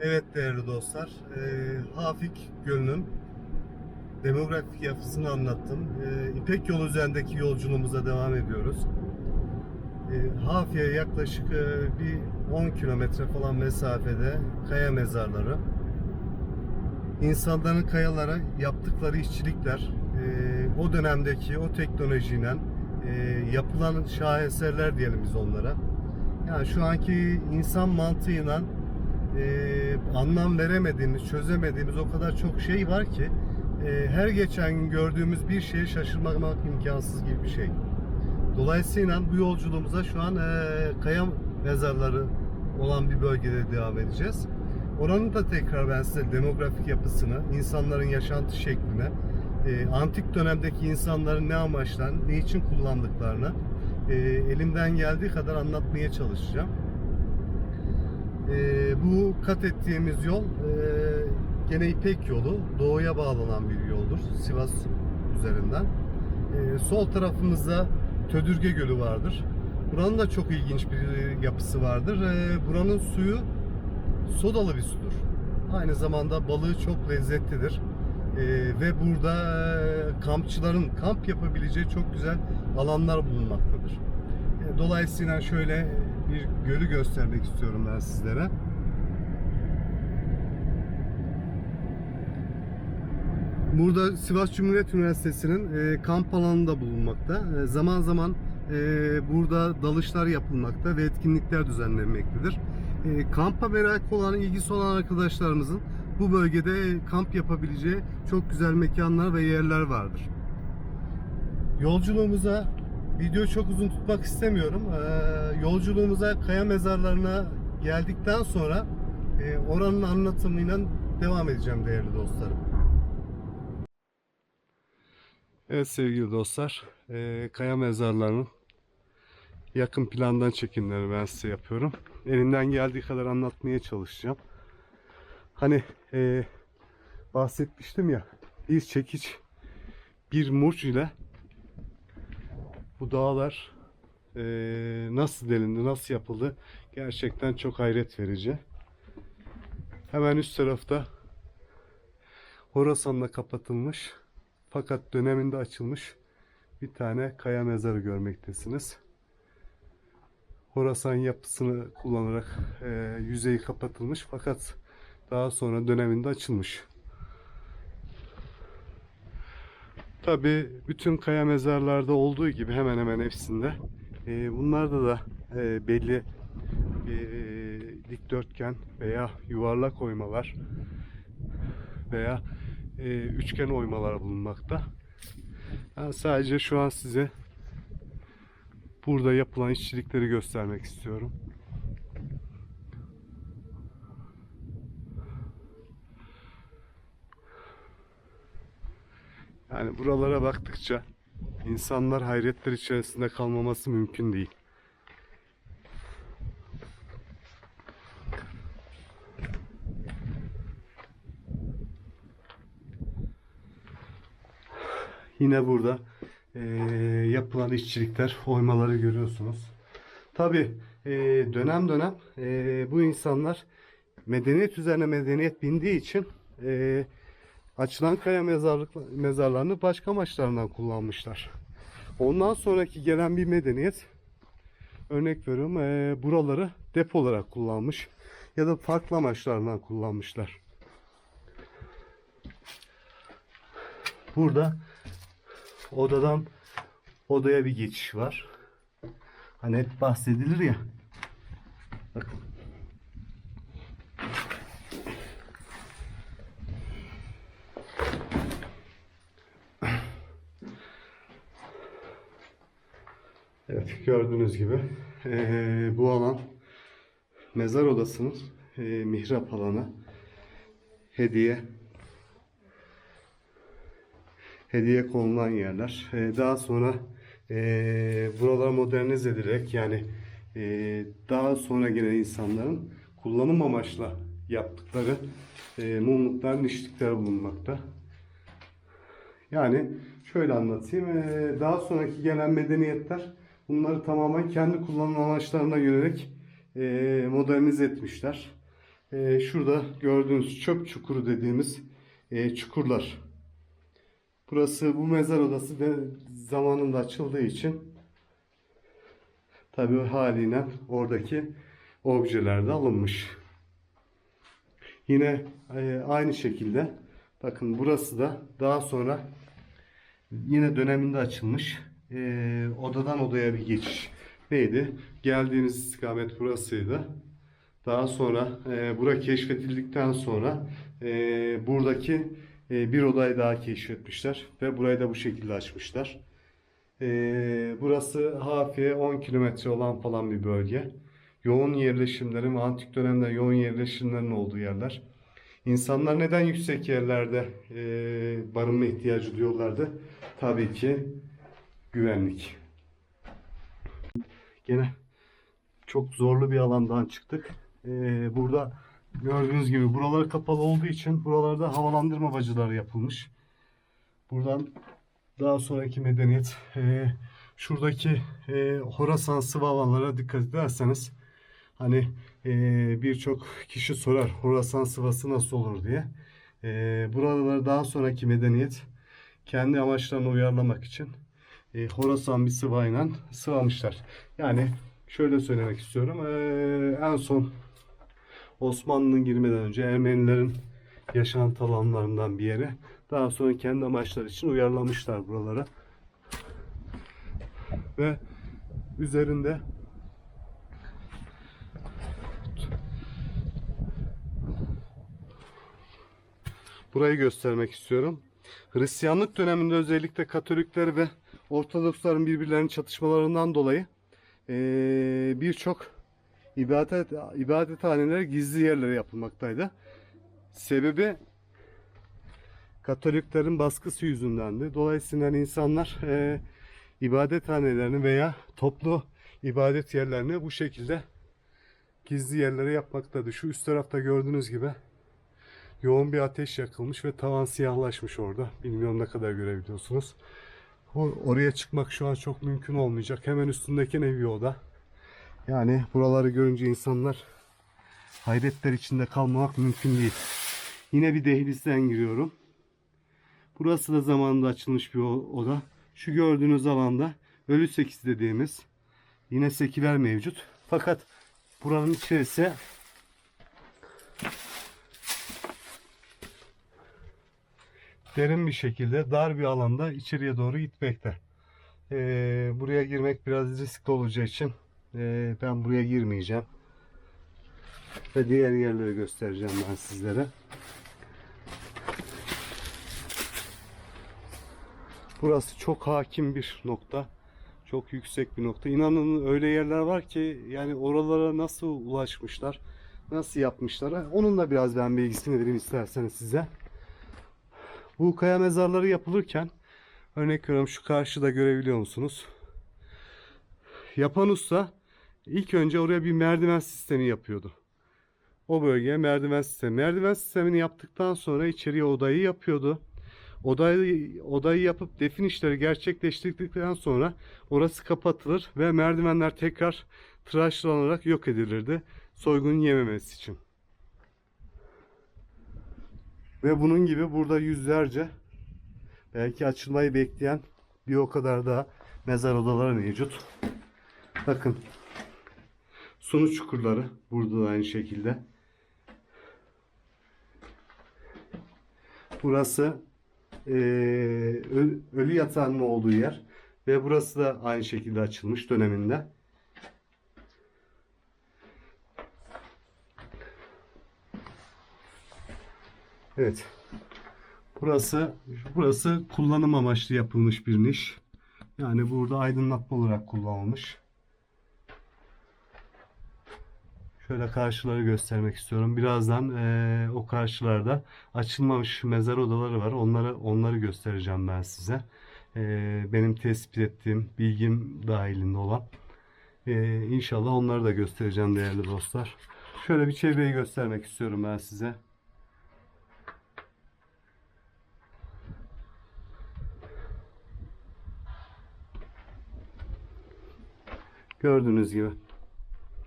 Evet değerli dostlar, e, Hafik Gölü'nün demografik yapısını anlattım. E, İpek yolu üzerindeki yolculuğumuza devam ediyoruz. E, Hafik'e yaklaşık e, bir 10 kilometre falan mesafede kaya mezarları. İnsanların kayalara yaptıkları işçilikler, e, o dönemdeki o teknolojiyle e, yapılan şaheserler diyelim biz onlara. Yani şu anki insan mantığıyla e, anlam veremediğimiz, çözemediğimiz o kadar çok şey var ki e, her geçen gün gördüğümüz bir şeye şaşırmamak imkansız gibi bir şey. Dolayısıyla bu yolculuğumuza şu an e, kaya mezarları olan bir bölgede devam edeceğiz. Oranın da tekrar ben size demografik yapısını, insanların yaşantı şekline, e, antik dönemdeki insanların ne amaçla, ne için kullandıklarını e, elimden geldiği kadar anlatmaya çalışacağım. E, bu kat ettiğimiz yol e, gene İpek yolu, doğuya bağlanan bir yoldur Sivas üzerinden. E, sol tarafımızda Tödürge Gölü vardır. Buranın da çok ilginç bir yapısı vardır. E, buranın suyu sodalı bir sudur. Aynı zamanda balığı çok lezzetlidir. E, ve burada e, kampçıların kamp yapabileceği çok güzel alanlar bulunmaktadır. E, Dolayısıyla şöyle bir gölü göstermek istiyorum ben sizlere. Burada Sivas Cumhuriyet Üniversitesi'nin e, kamp alanı da bulunmakta. E, zaman zaman e, burada dalışlar yapılmakta ve etkinlikler düzenlenmektedir. E, kampa merak olan, ilgisi olan arkadaşlarımızın bu bölgede kamp yapabileceği çok güzel mekanlar ve yerler vardır. Yolculuğumuza video çok uzun tutmak istemiyorum. Ee, yolculuğumuza kaya mezarlarına geldikten sonra e, oranın anlatımıyla devam edeceğim değerli dostlarım. Evet sevgili dostlar, e, kaya mezarlarının yakın plandan çekimleri ben size yapıyorum. Elimden geldiği kadar anlatmaya çalışacağım. Hani e, bahsetmiştim ya, bir çekiç, bir murç ile bu dağlar e, nasıl delindi, nasıl yapıldı gerçekten çok hayret verici. Hemen üst tarafta Horasan'la kapatılmış fakat döneminde açılmış bir tane kaya mezarı görmektesiniz. Horasan yapısını kullanarak e, yüzeyi kapatılmış fakat daha sonra döneminde açılmış. Tabi bütün kaya mezarlarda olduğu gibi hemen hemen hepsinde e, bunlarda da e, belli e, dikdörtgen veya yuvarlak oymalar veya e, üçgen oymalar bulunmakta. Ben sadece şu an size burada yapılan işçilikleri göstermek istiyorum. Yani buralara baktıkça insanlar hayretler içerisinde kalmaması mümkün değil. Yine burada eee, yapılan işçilikler, oymaları görüyorsunuz. Tabi dönem dönem eee, bu insanlar medeniyet üzerine medeniyet bindiği için eee, açılan kaya mezarlık, mezarlarını başka amaçlarından kullanmışlar. Ondan sonraki gelen bir medeniyet örnek veriyorum eee, buraları depo olarak kullanmış ya da farklı amaçlardan kullanmışlar. Burada odadan odaya bir geçiş var. Hani hep bahsedilir ya. Bakın. Evet gördüğünüz gibi eee, bu alan mezar odasının eee, mihrap alanı hediye hediye konulan yerler. Eee, daha sonra eee buralar modernize edilerek yani eee, daha sonra gelen insanların kullanım amaçla yaptıkları eee mumluklar, nişlikler bulunmakta. Yani şöyle anlatayım. eee, daha sonraki gelen medeniyetler bunları tamamen kendi kullanım amaçlarına yönelik eee, modernize etmişler. e, şurada gördüğünüz çöp çukuru dediğimiz e, çukurlar. Burası bu mezar odası ve zamanında açıldığı için tabii haliyle oradaki objeler de alınmış. Yine e, aynı şekilde bakın burası da daha sonra yine döneminde açılmış e, odadan odaya bir geçiş neydi? Geldiğimiz istikamet burasıydı. Daha sonra e, bura keşfedildikten sonra e, buradaki e, bir odayı daha keşfetmişler ve burayı da bu şekilde açmışlar. E, burası Hafiye 10 kilometre olan falan bir bölge. Yoğun yerleşimlerin antik dönemde yoğun yerleşimlerin olduğu yerler. İnsanlar neden yüksek yerlerde e, barınma ihtiyacı duyuyorlardı? Tabii ki güvenlik. Gene çok zorlu bir alandan çıktık. Ee, burada gördüğünüz gibi buralar kapalı olduğu için buralarda havalandırma bacıları yapılmış. Buradan daha sonraki medeniyet e, şuradaki e, Horasan sıvı alanlara dikkat ederseniz hani e, birçok kişi sorar Horasan sıvası nasıl olur diye. E, buraları daha sonraki medeniyet kendi amaçlarını uyarlamak için e, Horasan bir sıvayla sıvamışlar. Yani şöyle söylemek istiyorum. E, en son Osmanlı'nın girmeden önce Ermenilerin yaşantı alanlarından bir yere daha sonra kendi amaçları için uyarlamışlar buralara. Ve üzerinde burayı göstermek istiyorum. Hristiyanlık döneminde özellikle Katolikler ve Ortodoksların birbirlerinin çatışmalarından dolayı birçok ibadet ibadethaneler gizli yerlere yapılmaktaydı. Sebebi Katoliklerin baskısı yüzündendi. Dolayısıyla insanlar eee ibadethanelerini veya toplu ibadet yerlerini bu şekilde gizli yerlere yapmaktadır. Şu üst tarafta gördüğünüz gibi yoğun bir ateş yakılmış ve tavan siyahlaşmış orada. Bilmiyorum ne kadar görebiliyorsunuz. O- Oraya çıkmak şu an çok mümkün olmayacak. Hemen üstündeki ne bir oda. Yani buraları görünce insanlar hayretler içinde kalmamak mümkün değil. Yine bir dehlizden giriyorum. Burası da zamanında açılmış bir oda. Şu gördüğünüz alanda ölü sekiz dediğimiz yine sekiler mevcut. Fakat buranın içerisi derin bir şekilde dar bir alanda içeriye doğru gitmekte. Ee, buraya girmek biraz riskli olacağı için ee, ben buraya girmeyeceğim. Ve diğer yerleri göstereceğim ben sizlere. Burası çok hakim bir nokta. Çok yüksek bir nokta. İnanın öyle yerler var ki yani oralara nasıl ulaşmışlar, nasıl yapmışlar. Onun da biraz ben bilgisini vereyim isterseniz size. Bu kaya mezarları yapılırken örnek veriyorum şu karşıda görebiliyor musunuz? Yapan usta ilk önce oraya bir merdiven sistemi yapıyordu. O bölgeye merdiven sistemi. Merdiven sistemini yaptıktan sonra içeriye odayı yapıyordu. Odayı, odayı yapıp defin işleri gerçekleştirdikten sonra orası kapatılır ve merdivenler tekrar tıraşlanarak yok edilirdi. Soygun yememesi için. Ve bunun gibi burada yüzlerce belki açılmayı bekleyen bir o kadar da mezar odaları mevcut. Bakın sunu çukurları burada da aynı şekilde. Burası ö- ölü yatağının olduğu yer ve burası da aynı şekilde açılmış döneminde. Evet. Burası burası kullanım amaçlı yapılmış bir niş. Yani burada aydınlatma olarak kullanılmış. Şöyle karşıları göstermek istiyorum. Birazdan eee, o karşılarda açılmamış mezar odaları var. Onları onları göstereceğim ben size. Eee, benim tespit ettiğim bilgim dahilinde olan. Eee inşallah onları da göstereceğim değerli dostlar. Şöyle bir çevreyi göstermek istiyorum ben size. Gördüğünüz gibi